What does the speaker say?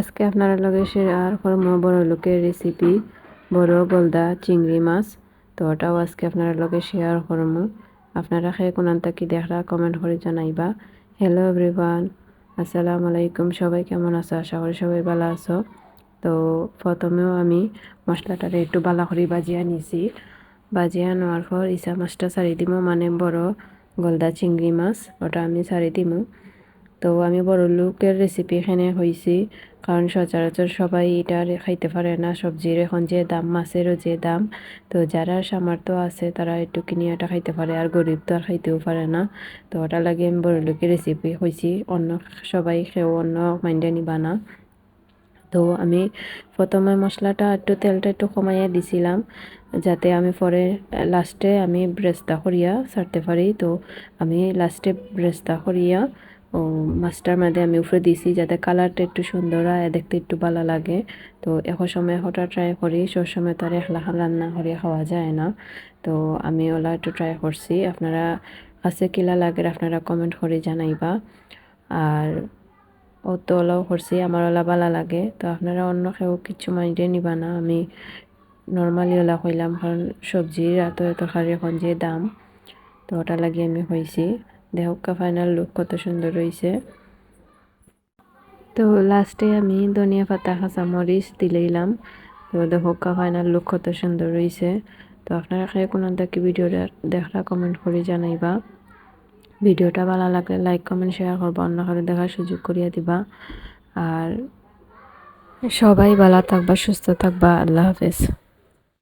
আজকে আপনারা লগে শেয়ার করব বড় লোকের রেসিপি বড় গলদা চিংড়ি মাছ, তো ওটাও আজকে আপনারা লগে শেয়ার করব আপনারা খেয়ে কোনান কি দেখরা কমেন্ট করে জানাইবা। হ্যালো এভরিওয়ান আসসালামু আলাইকুম, সবাই কেমন আছো? আশা করি সবাই ভালো আছো। তো প্রথমেও আমি মশলাটারে একটু বালা করে বাজিয়া নিছি। বাজিয়া নেওয়ার পর ইসা মাছটা ছাড়ি দিব মানে বড় গলদা চিংড়ি মাছ, ওটা আমি ছাড়ি দিমু। তো আমি বড় লোকের রেসিপি এখানে হয়েছি কারণ সচরাচর সবাই এটা খাইতে পারে না। সবজির এখন যে দাম, মাছেরও যে দাম, তো যারা সামর্থ্য আছে তারা একটু কিনিয়াটা খাইতে পারে। আর গরিব তো আর খাইতেও পারে না। তো ওটা লাগে আমি বড় লোকের রেসিপি হয়েছি অন্য সবাই খেয়েও অন্য মাইন্ডে নিবা না। তো আমি প্রথমে মশলাটা একটু তেলটা একটু কমাইয়া দিছিলাম, যাতে আমি পরে লাস্টে আমি ব্রেস্তা করিয়া ছাড়তে পারি। তো আমি লাস্টে ব্রেস্তা করিয়া মাছটার মধ্যে আমি উপরে দিছি যাতে কালারটা একটু সুন্দর হয় দেখতে একটু ভালো লাগে। তো এখন সময় হঠাৎ ট্রাই করি, সব সময় তো আর একলা রান্না করে খাওয়া যায় না। তো আমি ওলা একটু ট্রাই করছি। আপনারা কাছে কিলা লাগে আপনারা কমেন্ট করে জানাইবা। আর ও তো ওলাও করছি, আমার ওলা ভালো লাগে। তো আপনারা অন্য কেউ কিছু মাইন্ডে নিবা না। আমি নর্মালি ওলা কইলাম, কারণ সবজির এত তরকারি এখন যে দাম, তো ওটা লাগিয়ে আমি হয়েছি দেহকা ফাইনাল লুক কত সুন্দর রয়েছে তো লাস্টে আমি ধনিয়া পাতা, কাঁচা মরিচ দিলাম তো দেহকা ফাইনাল লুক কত সুন্দর রয়েছে তো আপনারা খেয়ে কোনো দেখি ভিডিওটা দেখা কমেন্ট করে জানাইবা। ভিডিওটা ভালো লাগলে লাইক কমেন্ট শেয়ার করবা, অন্য কারও দেখার সুযোগ করিয়া দিবা। আর সবাই ভালো থাকবা, সুস্থ থাকবা, আল্লাহ হাফেজ।